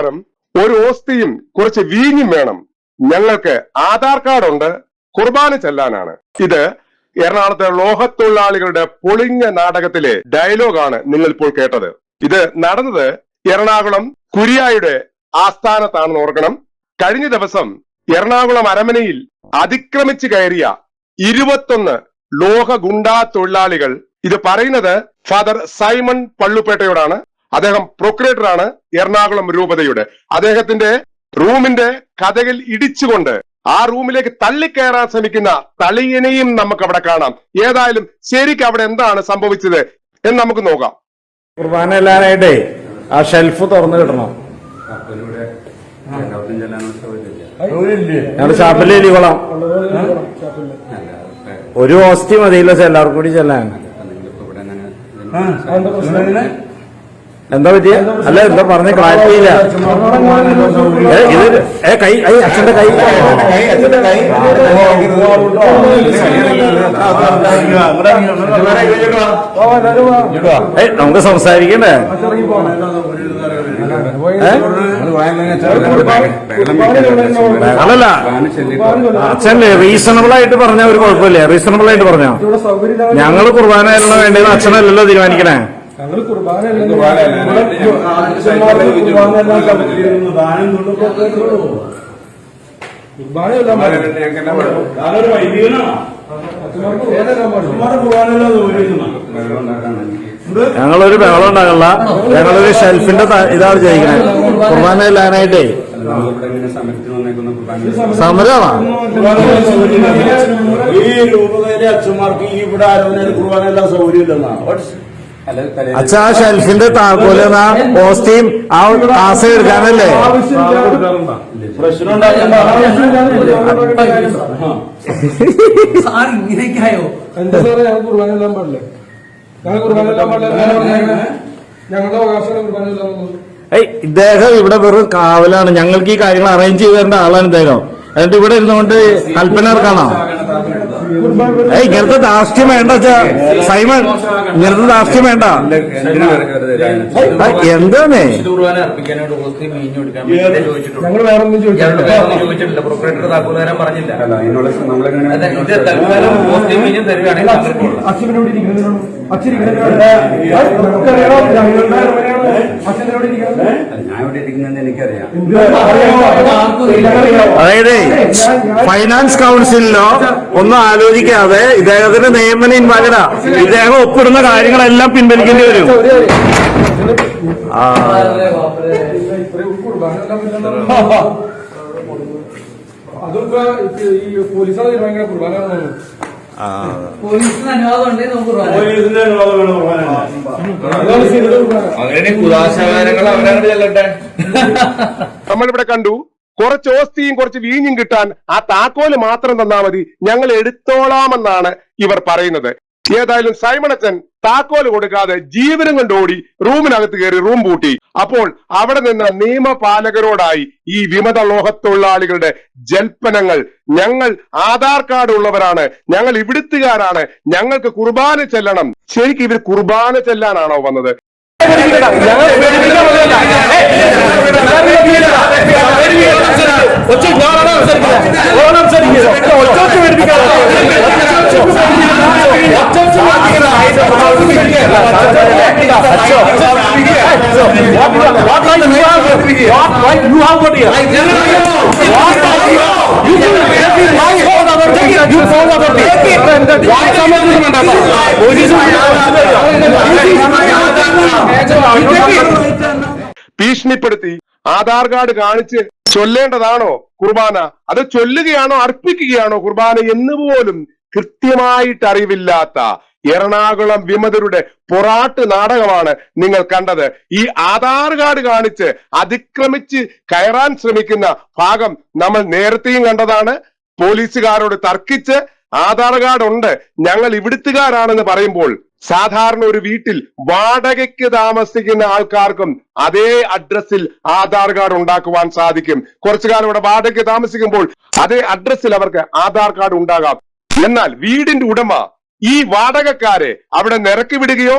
പ്രകാരം ഒരു ഓസ്തിയും കുറച്ച് വീഞ്ഞും വേണം. ഞങ്ങൾക്ക് ആധാർ കാർഡ് ഉണ്ട് കുർബാന ചെല്ലാനാണ്. ഇത് എറണാകുളത്തെ ലോഹത്തൊഴിലാളികളുടെ പൊളിഞ്ഞ നാടകത്തിലെ ഡയലോഗാണ് നിങ്ങൾ ഇപ്പോൾ കേട്ടത്. ഇത് നടന്നത് എറണാകുളം കുരിയായുടെ ആസ്ഥാനത്താണെന്ന് ഓർക്കണം. കഴിഞ്ഞ ദിവസം എറണാകുളം അരമനയിൽ അതിക്രമിച്ചു കയറിയ ഇരുപത്തൊന്ന് ലോഹ ഗുണ്ടാ തൊഴിലാളികൾ ഇത് പറയുന്നത് ഫാദർ സൈമൺ പള്ളുപേട്ടയോടാണ്. അദ്ദേഹം പ്രൊക്രേറ്ററാണ് എറണാകുളം രൂപതയുടെ. അദ്ദേഹത്തിന്റെ റൂമിന്റെ കഥകിൽ ഇടിച്ചുകൊണ്ട് ആ റൂമിലേക്ക് തള്ളിക്കയറാൻ ശ്രമിക്കുന്ന തളിയനെയും നമുക്ക് അവിടെ കാണാം. ഏതായാലും ശരിക്കും അവിടെ എന്താണ് സംഭവിച്ചത് എന്ന് നമുക്ക് നോക്കാം. കുർബാന എല്ലാനായിട്ടേ ആ ഷെൽഫ് തുറന്നു കിട്ടണം. ഞങ്ങളുടെ ഷാപ്പിൽ എലികൊള്ളാം ഒരു ഹോസ്റ്റി മതിയില്ല എല്ലാവർക്കും കൂടി ചെല്ലാൻ ഇപ്പൊ നിങ്ങളിപ്പോ ഇവിടെ അങ്ങനെ എന്താ പറ്റിയ? അല്ല എന്താ പറഞ്ഞ? ക്ലാരിറ്റി ഇല്ല ഏ, ഇത് ഏ കൈ ഐ അച്ഛന്റെ കൈ. ഏ നമുക്ക് സംസാരിക്കണ്ടേ? അല്ലല്ല അച്ഛൻ റീസണബിൾ ആയിട്ട് പറഞ്ഞ ഒരു കുഴപ്പമില്ല. റീസണബിൾ ആയിട്ട് പറഞ്ഞോ? ഞങ്ങൾ കുർബാന വേണ്ടത് അച്ഛനല്ലല്ലോ തീരുമാനിക്കണേ. ഞങ്ങൾ കുർബാന ഞങ്ങളൊരു ബഹളം ഉണ്ടാകില്ല ഞങ്ങളൊരു ഷെൽഫിന്റെ ഇതാണ് ചെയ്യിക്കണേ കുർബാന ഇല്ലാനായിട്ടേ. നമ്മളിവിടെ ഇങ്ങനെ സമരത്തിന് വന്നേക്കുന്ന കുർബാന. സമരമാണോ? ഈ രൂപതയിലെ അച്ഛന്മാർക്ക് ഈ ഇവിടെ ആരോപണ കുർബാന എല്ലാ സൗകര്യമില്ലെന്നാണ്. അല്ല തലേ അച്ഛ ഷെൽഫിന്റെ താക്കോൽ ആ പോസ്റ്റിയും ആ ആസ എടുക്കാനല്ലേ? സാർ ഇങ്ങനെയൊക്കെയായോ? എന്താ സാറേ ഞങ്ങൾ കുർബാന എല്ലാം പാടില്ലേ? ഞങ്ങൾ കുർബാന എല്ലാം പാടില്ല? ഞങ്ങളുടെ അവകാശമാണ് കുർബാന എല്ലാം ഏയ് ഇദ്ദേഹം ഇവിടെ വെറും കാവലാണ്. ഞങ്ങൾക്ക് ഈ കാര്യങ്ങൾ അറേഞ്ച് ചെയ്ത് തരേണ്ട ആളാണ് ഇദ്ദേഹം. എന്നിട്ട് ഇവിടെ ഇരുന്നുകൊണ്ട് കൽപ്പന ഇറക്കാണോ ഇങ്ങനത്തെ ദാഷ്ട്യം വേണ്ട സൈമൺ ഇങ്ങനത്തെ ദാഷ്ട്യം വേണ്ട. എന്താണേ? ഞങ്ങൾ വേറെ ഒന്നും ചോദിച്ചിട്ടില്ല. പ്രൊപ്പറേറ്റർ താക്കോലുകാരൻ പറഞ്ഞില്ല. അച്ഛനോട് അതായത് ഫൈനാൻസ് കൗൺസിലിനോ ഒന്നും ആലോചിക്കാതെ ഇദ്ദേഹത്തിന്റെ നിയമന ഇൻവാലിഡ ഇദ്ദേഹം ഒപ്പിടുന്ന കാര്യങ്ങളെല്ലാം പിൻവലിക്കേണ്ടി വരും. അതൊക്കെ ഈ പോലീസാണ് ഭയങ്കര കുർബാന അങ്ങനെ കുദാശകാരങ്ങൾ അവരങ്ങോട്ട് ചെല്ലട്ടെ. നമ്മളിവിടെ കണ്ടു. കുറച്ച് ഓസ്തിയും കുറച്ച് വീഞ്ഞും കിട്ടാൻ ആ താക്കോൽ മാത്രം തന്നാ മതി. ഞങ്ങൾ എടുത്തോളാമെന്നാണ് ഇവർ പറയുന്നത്. ഏതായാലും സൈമണച്ചൻ താക്കോൽ കൊടുക്കാതെ ജീവനും കൊണ്ട് ഓടി റൂമിനകത്ത് കയറി റൂം പൂട്ടി. അപ്പോൾ അവിടെ നിന്ന് നിയമപാലകരോടായി ഈ വിമത ലോഹത്തൊഴിലാളികളുടെ ജൽപ്പനങ്ങൾ ഞങ്ങൾ ആധാർ കാർഡ് ഉള്ളവരാണ് ഞങ്ങൾ ഇവിടുത്തുകാരാണ് ഞങ്ങൾക്ക് കുർബാന ചെല്ലണം. ശരിക്കും ഇവർ കുർബാന ചെല്ലാനാണോ വന്നത്? ഭീഷണിപ്പെടുത്തി ആധാർ കാർഡ് കാണിച്ച് ചൊല്ലേണ്ടതാണോ കുർബാന? അത് ചൊല്ലുകയാണോ അർപ്പിക്കുകയാണോ കുർബാന എന്ന് പോലും കൃത്യമായിട്ട് അറിവില്ലാത്ത എറണാകുളം വിമതരുടെ പൊറാട്ട് നാടകമാണ് നിങ്ങൾ കണ്ടത്. ഈ ആധാർ കാർഡ് കാണിച്ച് അതിക്രമിച്ച് കയറാൻ ശ്രമിക്കുന്ന ഭാഗം നമ്മൾ നേരത്തെയും കണ്ടതാണ്. പോലീസുകാരോട് തർക്കിച്ച് ആധാർ കാർഡ് ഉണ്ട്. ഞങ്ങൾ ഇവിടുത്തുകാരാണെന്ന് പറയുമ്പോൾ സാധാരണ ഒരു വീട്ടിൽ വാടകയ്ക്ക് താമസിക്കുന്ന ആൾക്കാർക്കും അതേ അഡ്രസ്സിൽ ആധാർ കാർഡ് ഉണ്ടാക്കുവാൻ സാധിക്കും. കുറച്ചു കാലം ഇവിടെ വാടകയ്ക്ക് താമസിക്കുമ്പോൾ അതേ അഡ്രസ്സിൽ അവർക്ക് ആധാർ കാർഡ് ഉണ്ടാകാം. എന്നാൽ വീടിന്റെ ഉടമ ഈ വാടകക്കാരെ അവിടെ നിരക്കി വിടുകയോ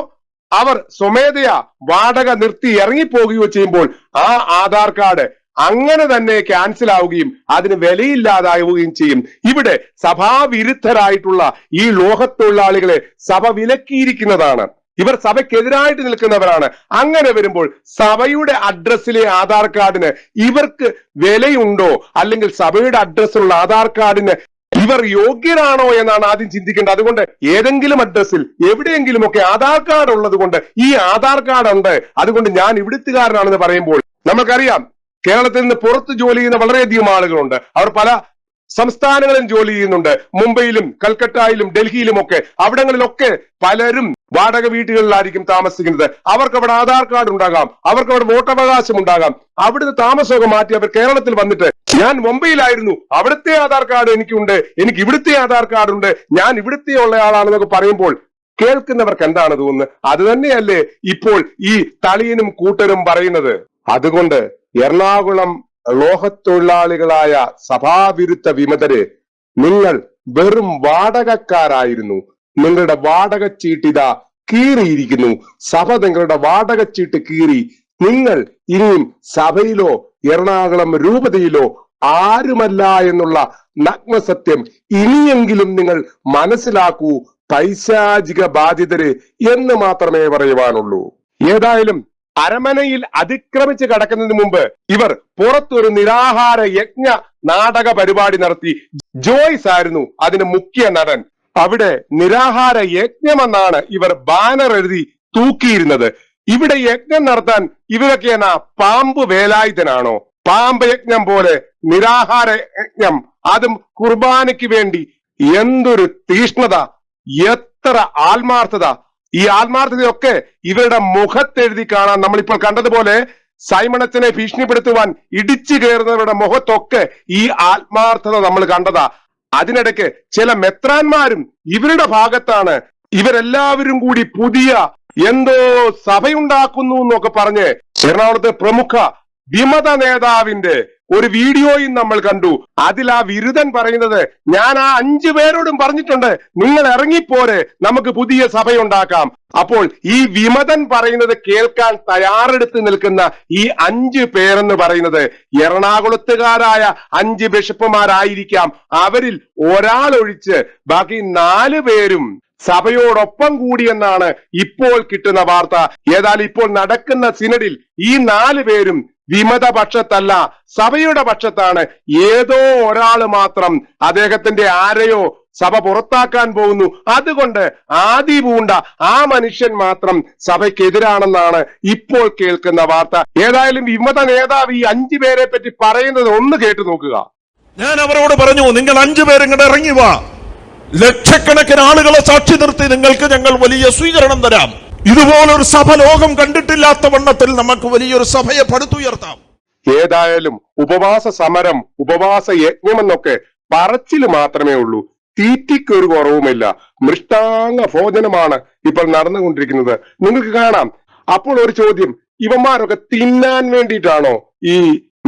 അവർ സ്വമേധയാ വാടക നിർത്തി ഇറങ്ങിപ്പോകുകയോ ചെയ്യുമ്പോൾ ആ ആധാർ കാർഡ് അങ്ങനെ തന്നെ ക്യാൻസൽ ആവുകയും അതിന് വിലയില്ലാതാവുകയും ചെയ്യും. ഇവിടെ സഭാവിരുദ്ധരായിട്ടുള്ള ഈ ലോഹത്തൊഴിലാളികളെ സഭ വിലക്കിയിരിക്കുന്നതാണ്. ഇവർ സഭയ്ക്കെതിരായിട്ട് നിൽക്കുന്നവരാണ്. അങ്ങനെ വരുമ്പോൾ സഭയുടെ അഡ്രസ്സിലെ ആധാർ കാർഡിന് ഇവർക്ക് വിലയുണ്ടോ? അല്ലെങ്കിൽ സഭയുടെ അഡ്രസ്സിലുള്ള ആധാർ കാർഡിന് ഇവർ യോഗ്യരാണോ എന്നാണ് ആദ്യം ചിന്തിക്കേണ്ടത്. അതുകൊണ്ട് ഏതെങ്കിലും അഡ്രസ്സിൽ എവിടെയെങ്കിലും ഒക്കെ ആധാർ കാർഡ് ഉള്ളത് കൊണ്ട് ഈ ആധാർ കാർഡ് ഉണ്ട്. അതുകൊണ്ട് ഞാൻ ഇവിടുത്തുകാരനാണെന്ന് പറയുമ്പോൾ നമുക്കറിയാം കേരളത്തിൽ നിന്ന് പുറത്ത് ജോലി ചെയ്യുന്ന വളരെയധികം ആളുകളുണ്ട്. അവർ പല സംസ്ഥാനങ്ങളിലും ജോലി ചെയ്യുന്നുണ്ട്. മുംബൈയിലും കൽക്കട്ടയിലും ഡൽഹിയിലും ഒക്കെ അവിടങ്ങളിലൊക്കെ പലരും വാടക വീടുകളിലായിരിക്കും താമസിക്കുന്നത്. അവർക്ക് അവിടെ ആധാർ കാർഡ് ഉണ്ടാകാം. അവർക്ക് അവിടെ വോട്ടവകാശം ഉണ്ടാകാം. അവിടുന്ന് താമസമൊക്കെ മാറ്റി അവർ കേരളത്തിൽ വന്നിട്ട് ഞാൻ മുംബൈയിലായിരുന്നു. അവിടുത്തെ ആധാർ കാർഡ് എനിക്കുണ്ട്. എനിക്ക് ഇവിടുത്തെ ആധാർ കാർഡ് ഉണ്ട്. ഞാൻ ഇവിടുത്തെ ഉള്ള ആളാണെന്നൊക്കെ പറയുമ്പോൾ കേൾക്കുന്നവർക്ക് എന്താണ് തോന്നുന്നത് അത് തന്നെയല്ലേ ഇപ്പോൾ ഈ തളിയനും കൂട്ടരും പറയുന്നത്. അതുകൊണ്ട് എറണാകുളം ലോഹത്തൊഴിലാളികളായ സഭാവിരുദ്ധ വിമതര് നിങ്ങൾ വെറും വാടകക്കാരായിരുന്നു. നിങ്ങളുടെ വാടക ചീട്ടിത കീറിയിരിക്കുന്നു. സഭ നിങ്ങളുടെ വാടക ചീട്ട് കീറി. നിങ്ങൾ ഇനിയും സഭയിലോ എറണാകുളം രൂപതയിലോ ആരുമല്ല എന്നുള്ള നഗ്നസത്യം ഇനിയെങ്കിലും നിങ്ങൾ മനസ്സിലാക്കൂ. പൈശാചിക ബാധിതര് എന്ന് മാത്രമേ പറയുവാനുള്ളൂ. ഏതായാലും അരമനയിൽ അതിക്രമിച്ച് കടക്കുന്നതിന് മുമ്പ് ഇവർ പുറത്തൊരു നിരാഹാര യജ്ഞ നാടക പരിപാടി നടത്തി. ജോയ്സ് ആയിരുന്നു അതിന് മുഖ്യ നടൻ. അവിടെ നിരാഹാര യജ്ഞമെന്നാണ് ഇവർ ബാനർ എഴുതി തൂക്കിയിരുന്നത്. ഇവിടെ യജ്ഞം നടത്താൻ ഇവരൊക്കെ പാമ്പ് വേലായുധനാണോ? പാമ്പ് യജ്ഞം പോലെ നിരാഹാര യജ്ഞം. അതും കുർബാനയ്ക്ക് വേണ്ടി എന്തൊരു തീഷ്ണത എത്ര ആത്മാർത്ഥത. ഈ ആത്മാർത്ഥതയൊക്കെ ഇവരുടെ മുഖത്തെഴുതി കാണാൻ നമ്മളിപ്പോൾ കണ്ടതുപോലെ സൈമണച്ചനെ ഭീഷണിപ്പെടുത്തുവാൻ ഇടിച്ചു കയറുന്നവരുടെ മുഖത്തൊക്കെ ഈ ആത്മാർത്ഥത നമ്മൾ കണ്ടതാ. അതിനിടയ്ക്ക് ചില മെത്രാന്മാരും ഇവരുടെ ഭാഗത്താണ് ഇവരെല്ലാവരും കൂടി പുതിയ എന്തോ സഭയുണ്ടാക്കുന്നു എന്നൊക്കെ പറഞ്ഞ് എറണാകുളത്തെ പ്രമുഖ വിമത നേതാവിന്റെ ഒരു വീഡിയോയും നമ്മൾ കണ്ടു. അതിൽ ആ വിരുദൻ പറയുന്നത് ഞാൻ ആ അഞ്ചു പേരോടും പറഞ്ഞിട്ടുണ്ട് നിങ്ങൾ ഇറങ്ങിപ്പോരെ നമുക്ക് പുതിയ സഭയുണ്ടാക്കാം. അപ്പോൾ ഈ വിമതൻ പറയുന്നത് കേൾക്കാൻ തയ്യാറെടുത്ത് നിൽക്കുന്ന ഈ അഞ്ച് പേരെന്ന് പറയുന്നത് എറണാകുളത്തുകാരായ അഞ്ച് ബിഷപ്പുമാരായിരിക്കാം. അവരിൽ ഒരാൾ ഒഴിച്ച് ബാക്കി നാല് പേരും സഭയോടൊപ്പം കൂടിയെന്നാണ് ഇപ്പോൾ കിട്ടുന്ന വാർത്ത. ഏതായാലും ഇപ്പോൾ നടക്കുന്ന സിനഡിൽ ഈ നാല് പേരും വിമത പക്ഷത്തല്ല സഭയുടെ പക്ഷത്താണ്. ഏതോ ഒരാൾ മാത്രം അദ്ദേഹത്തിന്റെ ആരെയോ സഭ പുറത്താക്കാൻ പോകുന്നു. അതുകൊണ്ട് ആദി പൂണ്ട ആ മനുഷ്യൻ മാത്രം സഭയ്ക്കെതിരാണെന്നാണ് ഇപ്പോൾ കേൾക്കുന്ന വാർത്ത. ഏതായാലും വിമത നേതാവ് ഈ അഞ്ചു പേരെ പറ്റി പറയുന്നത് ഒന്ന് കേട്ടു നോക്കുക. ഞാൻ അവരോട് പറഞ്ഞു നിങ്ങൾ അഞ്ചു പേരും ഇങ്ങോട്ട് ഇറങ്ങി വാ. ലക്ഷക്കണക്കിന് ആളുകളെ സാക്ഷി നിർത്തി നിങ്ങൾക്ക് ഞങ്ങൾ വലിയ സ്വീകരണം തരാം. ഇതുപോലൊരു സഭ ലോകം കണ്ടിട്ടില്ലാത്ത വണ്ണത്തിൽ നമുക്ക് വലിയൊരു സഭയെ പടുത്തുയർത്താം. ഏതായാലും ഉപവാസ സമരം ഉപവാസ യജ്ഞമെന്നൊക്കെ പറച്ചിൽ മാത്രമേ ഉള്ളൂ. തീറ്റിക്ക് ഒരു കുറവുമില്ല. മൃഷ്ടാംഗ ഭോജനമാണ് ഇപ്പോൾ നടന്നുകൊണ്ടിരിക്കുന്നത്. നിങ്ങൾക്ക് കാണാം. അപ്പോൾ ഒരു ചോദ്യം. ഇവന്മാരൊക്കെ തിന്നാൻ വേണ്ടിയിട്ടാണോ ഈ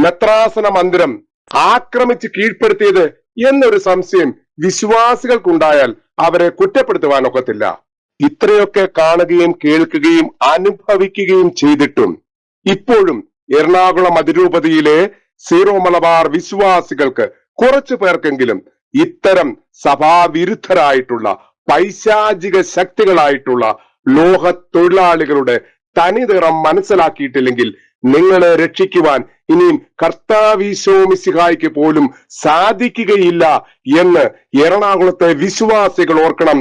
മെത്രാസന മന്ദിരം ആക്രമിച്ച് കീഴ്പ്പെടുത്തിയത് എന്നൊരു സംശയം വിശ്വാസികൾക്കുണ്ടായാൽ അവരെ കുറ്റപ്പെടുത്തുവാനൊക്കത്തില്ല. ഇത്രയൊക്കെ കാണുകയും കേൾക്കുകയും അനുഭവിക്കുകയും ചെയ്തിട്ടും ഇപ്പോഴും എറണാകുളം അതിരൂപതയിലെ സീറോ മലബാർ വിശ്വാസികൾക്ക് കുറച്ചു പേർക്കെങ്കിലും ഇത്തരം സഭാവിരുദ്ധരായിട്ടുള്ള പൈശാചിക ശക്തികളായിട്ടുള്ള ലോക തൊഴിലാളികളുടെ തനിനിറം മനസ്സിലാക്കിയിട്ടില്ലെങ്കിൽ നിങ്ങളെ രക്ഷിക്കുവാൻ ഇനിയും കർത്താവിശോമിസിഹായ്ക്ക് പോലും സാധിക്കുകയില്ല എന്ന് എറണാകുളത്തെ വിശ്വാസികൾ ഓർക്കണം.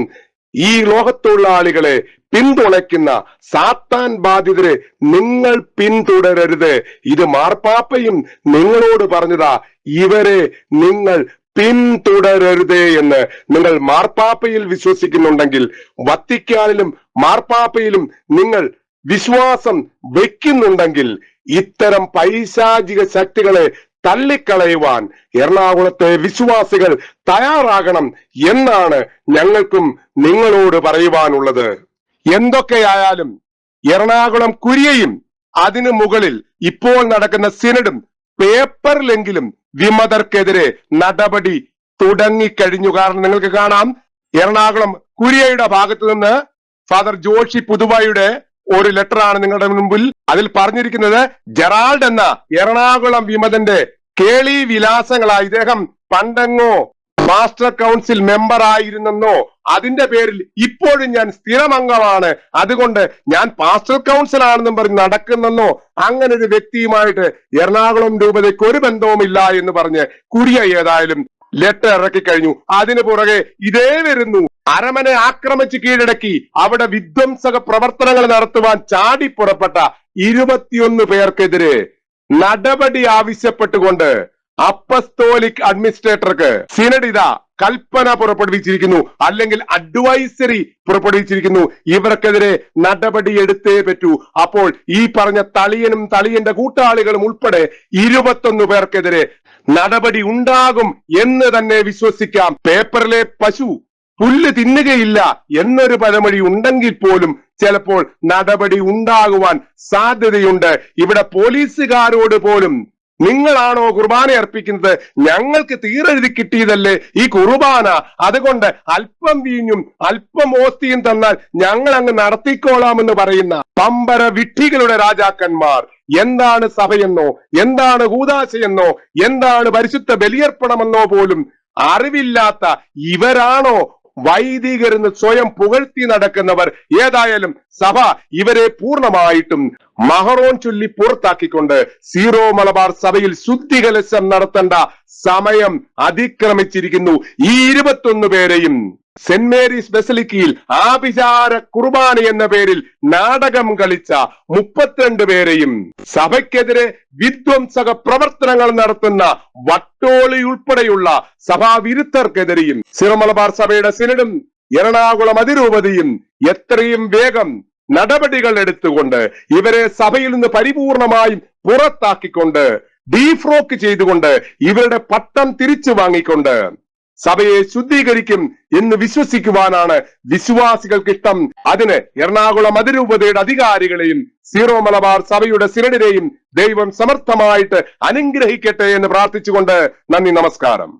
ഈ ലോകത്തുള്ള ആളുകളെ പിന്തുണയ്ക്കുന്ന സാത്താൻ ബാധിതരെ നിങ്ങൾ പിന്തുടരരുത്. ഇത് മാർപ്പാപ്പയും നിങ്ങളോട് പറഞ്ഞതാ. ഇവരെ നിങ്ങൾ പിന്തുടരരുത് എന്ന് നിങ്ങൾ മാർപ്പാപ്പയിൽ വിശ്വസിക്കുന്നുണ്ടെങ്കിൽ വത്തിക്കാനിലും മാർപ്പാപ്പയിലും നിങ്ങൾ വിശ്വാസം വെക്കുന്നുണ്ടെങ്കിൽ ഇത്തരം പൈശാചിക ശക്തികളെ തള്ളിക്കളയുവാൻ എറണാകുളത്തെ വിശ്വാസികൾ തയ്യാറാകണം എന്നാണ് ഞങ്ങൾക്കും നിങ്ങളോട് പറയുവാനുള്ളത്. എന്തൊക്കെയായാലും എറണാകുളം കുര്യയും അതിനു മുകളിൽ ഇപ്പോൾ നടക്കുന്ന സിനഡും പേപ്പറിലെങ്കിലും വിമതർക്കെതിരെ നടപടി തുടങ്ങിക്കഴിഞ്ഞു. കാരണം നിങ്ങൾക്ക് കാണാം എറണാകുളം കുര്യയുടെ ഭാഗത്തു നിന്ന് ഫാദർ ജോഷി പുതുവായുടെ ഒരു ലെറ്ററാണ് നിങ്ങളുടെ മുൻപിൽ. അതിൽ പറഞ്ഞിരിക്കുന്നത് ജെറാൾഡ് എന്ന എറണാകുളം വിമതന്റെ കേളി വിലാസങ്ങളായി. ഇദ്ദേഹം പണ്ടെങ്ങോ മാസ്റ്റർ കൗൺസിൽ മെമ്പർ ആയിരുന്നെന്നോ അതിന്റെ പേരിൽ ഇപ്പോഴും ഞാൻ സ്ഥിരമംഗമാണ് അതുകൊണ്ട് ഞാൻ പാസ്റ്റർ കൗൺസിൽ ആണെന്നും പറഞ്ഞ് നടക്കുന്നെന്നോ അങ്ങനെ ഒരു വ്യക്തിയുമായിട്ട് എറണാകുളം രൂപതയ്ക്ക് ഒരു ബന്ധവുമില്ല എന്ന് പറഞ്ഞ് കുടിയ ഏതായാലും ലെറ്റർ ഇറക്കി കഴിഞ്ഞു അതിനു പുറകെ ഇതേ വരുന്നു. അരമനെ ആക്രമിച്ച് കീഴടക്കി അവിടെ വിധ്വംസക പ്രവർത്തനങ്ങൾ നടത്തുവാൻ ചാടി പുറപ്പെട്ട ഇരുപത്തിയൊന്ന് പേർക്കെതിരെ നടപടി ആവശ്യപ്പെട്ടുകൊണ്ട് അപ്പസ്തോലിക് അഡ്മിനിസ്ട്രേറ്റർക്ക് സിനഡിത കൽപ്പന പുറപ്പെടുവിച്ചിരിക്കുന്നു. അല്ലെങ്കിൽ അഡ്വൈസറി പുറപ്പെടുവിച്ചിരിക്കുന്നു. ഇവർക്കെതിരെ നടപടി എടുത്തേ പറ്റൂ. അപ്പോൾ ഈ പറഞ്ഞ തളിയനും തളിയന്റെ കൂട്ടാളികളും ഉൾപ്പെടെ ഇരുപത്തൊന്ന് പേർക്കെതിരെ നടപടി ഉണ്ടാകും എന്ന് തന്നെ വിശ്വസിക്കാം. പേപ്പറിലെ പശു പുല്ല് തിന്നുകയില്ല എന്നൊരു പഴമൊഴി ഉണ്ടെങ്കിൽ പോലും ചിലപ്പോൾ നടപടി ഉണ്ടാകുവാൻ സാധ്യതയുണ്ട്. ഇവിടെ പോലീസുകാരോട് പോലും നിങ്ങളാണോ കുർബാന അർപ്പിക്കുന്നത്? ഞങ്ങൾക്ക് തീരെഴുതി കിട്ടിയതല്ലേ ഈ കുർബാന? അതുകൊണ്ട് അല്പം വീഞ്ഞും അല്പം ഓസ്തിയും തന്നാൽ ഞങ്ങൾ അങ്ങ് നടത്തിക്കോളാമെന്ന് പറയുന്ന പമ്പര വിട്ടികളുടെ രാജാക്കന്മാർ. എന്താണ് സഭയെന്നോ? എന്താണ് കൂതാശയെന്നോ? എന്താണ് പരിശുദ്ധ ബലിയർപ്പണമെന്നോ പോലും അറിവില്ലാത്ത ഇവരാണോ വൈദികരെന്ന് സ്വയം പുകഴ്ത്തി നടക്കുന്നവർ ഏതായാലും സഭ ഇവരെ പൂർണമായിട്ടും മഹറോൻ ചൊല്ലി പുറത്താക്കിക്കൊണ്ട് സീറോ മലബാർ സഭയിൽ ശുദ്ധികലശം നടത്തേണ്ട സമയം അതിക്രമിച്ചിരിക്കുന്നു. ഈ ഇരുപത്തൊന്ന് പേരെയും സെന്റ് മേരീസ് ബസലിക്കയിൽ ആഭിചാര കുർബാന എന്ന പേരിൽ നാടകം കളിച്ച മുപ്പത്തിരണ്ട് പേരെയും സഭയ്ക്കെതിരെ വിധ്വംസക പ്രവർത്തനങ്ങൾ നടത്തുന്ന വട്ടോളി ഉൾപ്പെടെയുള്ള സഭാവിരുദ്ധർക്കെതിരെയും സിറമലബാർ സഭയുടെ സിനഡും എറണാകുളം അതിരൂപതയും എത്രയും വേഗം നടപടികൾ എടുത്തുകൊണ്ട് ഇവരെ സഭയിൽ നിന്ന് പരിപൂർണമായും പുറത്താക്കിക്കൊണ്ട് ഡീഫ്രോക്ക് ചെയ്തുകൊണ്ട് ഇവരുടെ പട്ടം തിരിച്ചു വാങ്ങിക്കൊണ്ട് സഭയെ ശുദ്ധീകരിക്കും എന്ന് വിശ്വസിക്കുവാനാണ് വിശ്വാസികൾക്ക് ഇഷ്ടം അതിന് എറണാകുളം അതിരൂപതയുടെ അധികാരികളെയും സീറോ മലബാർ സഭയുടെ സിനഡിനെയും ദൈവം സമർത്ഥമായിട്ട് അനുഗ്രഹിക്കട്ടെ എന്ന് പ്രാർത്ഥിച്ചുകൊണ്ട് നന്ദി നമസ്കാരം.